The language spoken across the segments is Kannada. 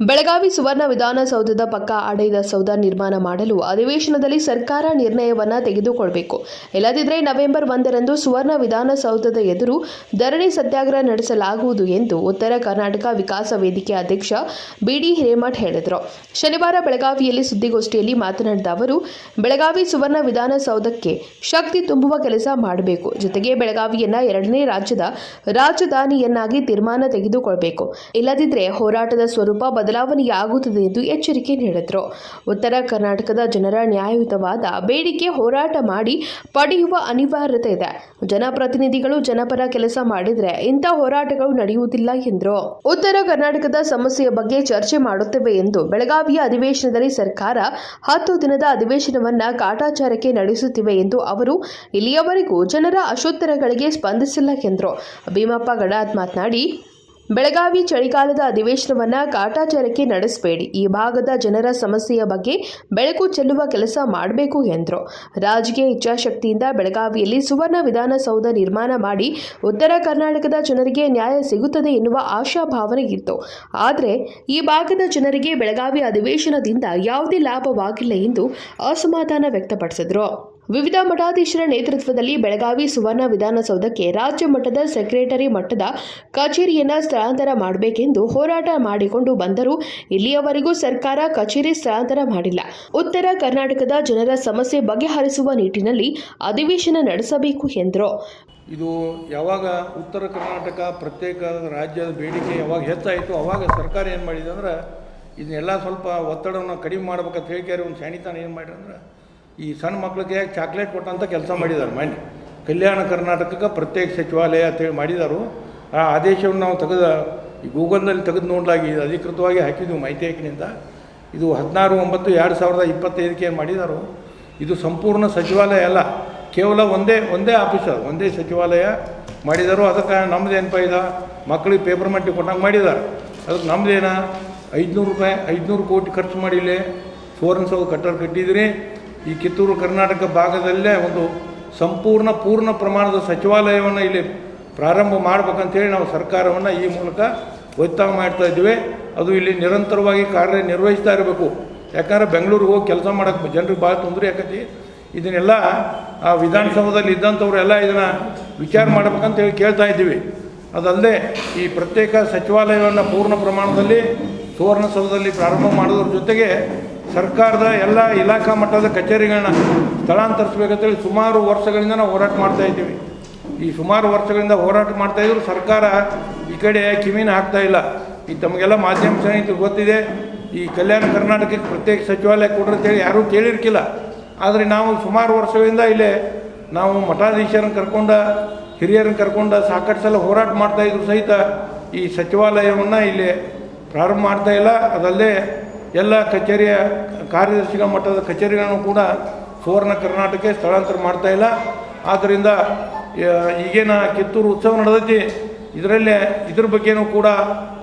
ಬೆಳಗಾವಿ ಸುವರ್ಣ ವಿಧಾನಸೌಧದ ಪಕ್ಕ ಅಡೈದ ಸೌಧ ನಿರ್ಮಾಣ ಮಾಡಲು ಅಧಿವೇಶನದಲ್ಲಿ ಸರ್ಕಾರ ನಿರ್ಣಯವನ್ನ ತೆಗೆದುಕೊಳ್ಳಬೇಕು ಇಲ್ಲದಿದ್ದರೆ ನವೆಂಬರ್ ಒಂದರಂದು ಸುವರ್ಣ ವಿಧಾನಸೌಧದ ಎದುರು ಧರಣಿ ಸತ್ಯಾಗ್ರಹ ನಡೆಸಲಾಗುವುದು ಎಂದು ಉತ್ತರ ಕರ್ನಾಟಕ ವಿಕಾಸ ವೇದಿಕೆ ಅಧ್ಯಕ್ಷ ಬಿಡಿ ಹಿರೇಮಠ್ ಹೇಳಿದರು. ಶನಿವಾರ ಬೆಳಗಾವಿಯಲ್ಲಿ ಸುದ್ದಿಗೋಷ್ಠಿಯಲ್ಲಿ ಮಾತನಾಡಿದ ಅವರು, ಬೆಳಗಾವಿ ಸುವರ್ಣ ವಿಧಾನಸೌಧಕ್ಕೆ ಶಕ್ತಿ ತುಂಬುವ ಕೆಲಸ ಮಾಡಬೇಕು. ಜೊತೆಗೆ ಬೆಳಗಾವಿಯನ್ನ ಎರಡನೇ ರಾಜ್ಯದ ರಾಜಧಾನಿಯನ್ನಾಗಿ ತೀರ್ಮಾನ ತೆಗೆದುಕೊಳ್ಳಬೇಕು ಇಲ್ಲದಿದ್ದರೆ ಹೋರಾಟದ ಸ್ವರೂಪ ಬದಲಾವಣೆಯಾಗುತ್ತದೆ ಎಂದು ಎಚ್ಚರಿಕೆ ನೀಡಿದರು. ಉತ್ತರ ಕರ್ನಾಟಕದ ಜನರ ನ್ಯಾಯಯುತವಾದ ಬೇಡಿಕೆ ಹೋರಾಟ ಮಾಡಿ ಪಡೆಯುವ ಅನಿವಾರ್ಯತೆ ಇದೆ. ಜನಪ್ರತಿನಿಧಿಗಳು ಜನಪರ ಕೆಲಸ ಮಾಡಿದರೆ ಇಂಥ ಹೋರಾಟಗಳು ನಡೆಯುವುದಿಲ್ಲ ಎಂದರು. ಉತ್ತರ ಕರ್ನಾಟಕದ ಸಮಸ್ಯೆಯ ಬಗ್ಗೆ ಚರ್ಚೆ ಮಾಡುತ್ತೇವೆ ಎಂದು ಬೆಳಗಾವಿಯ ಅಧಿವೇಶನದಲ್ಲಿ ಸರ್ಕಾರ ಹತ್ತು ದಿನದ ಅಧಿವೇಶನವನ್ನ ಕಾಟಾಚಾರಕ್ಕೆ ನಡೆಸುತ್ತಿವೆ ಎಂದು ಅವರು, ಇಲ್ಲಿಯವರೆಗೂ ಜನರ ಅಶೋತ್ತರಗಳಿಗೆ ಸ್ಪಂದಿಸಿಲ್ಲ ಎಂದರು. ಭೀಮಪ್ಪ ಗಡಾತ್ ಮಾತನಾಡಿ ಬೆಳಗಾವಿ ಚಳಿಗಾಲದ ಅಧಿವೇಶನವನ್ನು ಕಾಟಾಚಾರಕ್ಕೆ ನಡೆಸಬೇಡಿ. ಈ ಭಾಗದ ಜನರ ಸಮಸ್ಯೆಯ ಬಗ್ಗೆ ಬೆಳಕು ಚೆಲ್ಲುವ ಕೆಲಸ ಮಾಡಬೇಕು ಎಂದರು. ರಾಜಕೀಯ ಇಚ್ಛಾಶಕ್ತಿಯಿಂದ ಬೆಳಗಾವಿಯಲ್ಲಿ ಸುವರ್ಣ ವಿಧಾನಸೌಧ ನಿರ್ಮಾಣ ಮಾಡಿ ಉತ್ತರ ಕರ್ನಾಟಕದ ಜನರಿಗೆ ನ್ಯಾಯ ಸಿಗುತ್ತದೆ ಎನ್ನುವ ಆಶಾಭಾವನೆ ಇತ್ತು. ಆದರೆ ಈ ಭಾಗದ ಜನರಿಗೆ ಬೆಳಗಾವಿ ಅಧಿವೇಶನದಿಂದ ಯಾವುದೇ ಲಾಭವಾಗಿಲ್ಲ ಎಂದು ಅಸಮಾಧಾನ ವ್ಯಕ್ತಪಡಿಸಿದರು. ವಿವಿಧ ಮಠಾಧೀಶರ ನೇತೃತ್ವದಲ್ಲಿ ಬೆಳಗಾವಿ ಸುವರ್ಣ ವಿಧಾನಸೌಧಕ್ಕೆ ರಾಜ್ಯ ಮಟ್ಟದ ಸೆಕ್ರೆಟರಿ ಮಟ್ಟದ ಕಚೇರಿಯನ್ನು ಸ್ಥಳಾಂತರ ಮಾಡಬೇಕೆಂದು ಹೋರಾಟ ಮಾಡಿಕೊಂಡು ಬಂದರೂ ಇಲ್ಲಿಯವರೆಗೂ ಸರ್ಕಾರ ಕಚೇರಿ ಸ್ಥಳಾಂತರ ಮಾಡಿಲ್ಲ. ಉತ್ತರ ಕರ್ನಾಟಕದ ಜನರ ಸಮಸ್ಯೆ ಬಗೆಹರಿಸುವ ನಿಟ್ಟಿನಲ್ಲಿ ಅಧಿವೇಶನ ನಡೆಸಬೇಕು ಎಂದರು. ಇದು ಯಾವಾಗ ಉತ್ತರ ಕರ್ನಾಟಕ ಪ್ರತ್ಯೇಕ ರಾಜ್ಯದ ಬೇಡಿಕೆ ಯಾವಾಗ ಹೆಚ್ಚಾಯಿತು ಅವಾಗ ಸರ್ಕಾರ ಏನು ಮಾಡಿದೆ ಅಂದ್ರೆ ಇದನ್ನೆಲ್ಲ ಸ್ವಲ್ಪ ಒತ್ತಡವನ್ನು ಕಡಿಮೆ ಮಾಡ್ಬೇಕಂತ ಹೇಳಿಕೆ ಒಂದು ಸ್ಯಾನಿತಾನ ಏನು ಮಾಡಿದ್ರೆ ಈ ಸಣ್ಣ ಮಕ್ಳಿಗೆ ಚಾಕ್ಲೇಟ್ ಕೊಟ್ಟಂಥ ಕೆಲಸ ಮಾಡಿದ್ದಾರೆ ಮನೆ ಕಲ್ಯಾಣ ಕರ್ನಾಟಕಕ್ಕೆ ಪ್ರತ್ಯೇಕ ಸಚಿವಾಲಯ ಅಂತೇಳಿ ಮಾಡಿದರು. ಆ ಆದೇಶವನ್ನು ನಾವು ತೆಗೆದ, ಈ ಗೂಗಲ್ನಲ್ಲಿ ತೆಗೆದು ನೋಡಲಾಗಿ ಅಧಿಕೃತವಾಗಿ ಹಾಕಿದ್ದು ಮಾಹಿತಿ ಹಾಕಿನಿಂದ. ಇದು ಹದಿನಾರು, ಒಂಬತ್ತು, ಎರಡು ಸಾವಿರದ ಇಪ್ಪತ್ತೈದಕ್ಕೆ ಏನು ಮಾಡಿದಾರೋ. ಇದು ಸಂಪೂರ್ಣ ಸಚಿವಾಲಯ ಅಲ್ಲ, ಕೇವಲ ಒಂದೇ ಒಂದೇ ಆಫೀಸರ್, ಒಂದೇ ಸಚಿವಾಲಯ ಮಾಡಿದರು. ಅದಕ್ಕೆ ನಮ್ಮದೇನಪ್ಪ ಇದ ಮಕ್ಕಳಿಗೆ ಪೇಪರ್ ಮಟ್ಟಿ ಕೊಟ್ಟಂಗೆ ಮಾಡಿದ್ದಾರೆ ಅದಕ್ಕೆ ನಮ್ಮದೇನ ಐದುನೂರು ರೂಪಾಯಿ, ಐದುನೂರು ಕೋಟಿ ಖರ್ಚು ಮಾಡಿಲ್ಲೇ ಸುವರ್ಣಸೌಧ ಕಟ್ಟಡ ಕಟ್ಟಿದ್ರಿ. ಈ ಕಿತ್ತೂರು ಕರ್ನಾಟಕ ಭಾಗದಲ್ಲೇ ಒಂದು ಸಂಪೂರ್ಣ ಪೂರ್ಣ ಪ್ರಮಾಣದ ಸಚಿವಾಲಯವನ್ನು ಇಲ್ಲಿ ಪ್ರಾರಂಭ ಮಾಡಬೇಕಂತೇಳಿ ನಾವು ಸರ್ಕಾರವನ್ನು ಈ ಮೂಲಕ ಒತ್ತಾಯ ಮಾಡ್ತಾ ಇದ್ದೀವಿ. ಅದು ಇಲ್ಲಿ ನಿರಂತರವಾಗಿ ಕಾರ್ಯನಿರ್ವಹಿಸ್ತಾ ಇರಬೇಕು. ಯಾಕಂದರೆ ಬೆಂಗಳೂರಿಗೆ ಹೋಗಿ ಕೆಲಸ ಮಾಡೋಕ್ಕೆ ಜನರಿಗೆ ಭಾಳ ತೊಂದರೆ ಆಕತಿ. ಇದನ್ನೆಲ್ಲ ಆ ವಿಧಾನಸೌಧದಲ್ಲಿ ಇದ್ದಂಥವರೆಲ್ಲ ಇದನ್ನು ವಿಚಾರ ಮಾಡ್ಬೇಕಂತ ಹೇಳಿ ಕೇಳ್ತಾ ಇದ್ದೀವಿ. ಅದಲ್ಲದೆ ಈ ಪ್ರತ್ಯೇಕ ಸಚಿವಾಲಯವನ್ನು ಪೂರ್ಣ ಪ್ರಮಾಣದಲ್ಲಿ ಸುವರ್ಣಸೌಧದಲ್ಲಿ ಪ್ರಾರಂಭ ಮಾಡೋದ್ರ ಜೊತೆಗೆ ಸರ್ಕಾರದ ಎಲ್ಲ ಇಲಾಖಾ ಮಟ್ಟದ ಕಚೇರಿಗಳನ್ನ ಸ್ಥಳಾಂತರಿಸ್ಬೇಕಂತೇಳಿ ಸುಮಾರು ವರ್ಷಗಳಿಂದ ನಾವು ಹೋರಾಟ ಮಾಡ್ತಾ ಇದ್ದೀವಿ. ಈ ಸುಮಾರು ವರ್ಷಗಳಿಂದ ಹೋರಾಟ ಮಾಡ್ತಾ ಇದ್ರು ಸರ್ಕಾರ ಈ ಕಡೆ ಕಿವಿನ ಹಾಕ್ತಾ ಇಲ್ಲ. ಈ ತಮಗೆಲ್ಲ ಮಾಧ್ಯಮ ಸ್ನೇಹಿತರು ಗೊತ್ತಿದೆ, ಈ ಕಲ್ಯಾಣ ಕರ್ನಾಟಕಕ್ಕೆ ಪ್ರತ್ಯೇಕ ಸಚಿವಾಲಯ ಕೊಡ್ರಿ ಅಂತೇಳಿ ಯಾರೂ ಕೇಳಿರ್ಕಿಲ್ಲ. ಆದರೆ ನಾವು ಸುಮಾರು ವರ್ಷಗಳಿಂದ ಇಲ್ಲೇ ನಾವು ಮಠಾಧೀಶರನ್ನು ಕರ್ಕೊಂಡ, ಹಿರಿಯರನ್ನು ಕರ್ಕೊಂಡ ಸಾಕಷ್ಟು ಸಲ ಹೋರಾಟ ಮಾಡ್ತಾ ಇದ್ರು ಸಹಿತ ಈ ಸಚಿವಾಲಯವನ್ನು ಇಲ್ಲಿ ಪ್ರಾರಂಭ ಮಾಡ್ತಾ ಇಲ್ಲ. ಅದಲ್ಲದೆ ಎಲ್ಲ ಕಚೇರಿಯ ಕಾರ್ಯದರ್ಶಿಗಳ ಮಟ್ಟದ ಕಚೇರಿಗಳನ್ನು ಕೂಡ ಸುವರ್ಣ ಕರ್ನಾಟಕಕ್ಕೆ ಸ್ಥಳಾಂತರ ಮಾಡ್ತಾ ಇಲ್ಲ. ಆದ್ದರಿಂದ ಈಗೇನು ಕಿತ್ತೂರು ಉತ್ಸವ ನಡೆದೈತಿ ಇದರಲ್ಲೇ ಇದ್ರ ಬಗ್ಗೆನೂ ಕೂಡ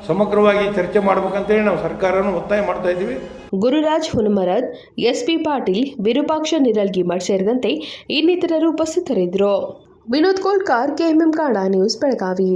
ಸಮಗ್ರವಾಗಿ ಚರ್ಚೆ ಮಾಡ್ಬೇಕಂತೇಳಿ ನಾವು ಸರ್ಕಾರನ ಒತ್ತಾಯ ಮಾಡ್ತಾ ಇದ್ದೀವಿ. ಗುರುರಾಜ್ ಹುನುಮರದ್ ಎಸ್ ಪಿ ಪಾಟೀಲ್, ವಿರೂಪಾಕ್ಷ ನಿರಲ್ಗಿಮಠ್ ಸೇರಿದಂತೆ ಇನ್ನಿತರರು ಉಪಸ್ಥಿತರಿದ್ದರು. ವಿನೋದ್ ಕೋಲ್ಕಾರ್, ಕೆಎಂಎಂ ಕಾಡ ನ್ಯೂಸ್ ಬೆಳಗಾವಿ.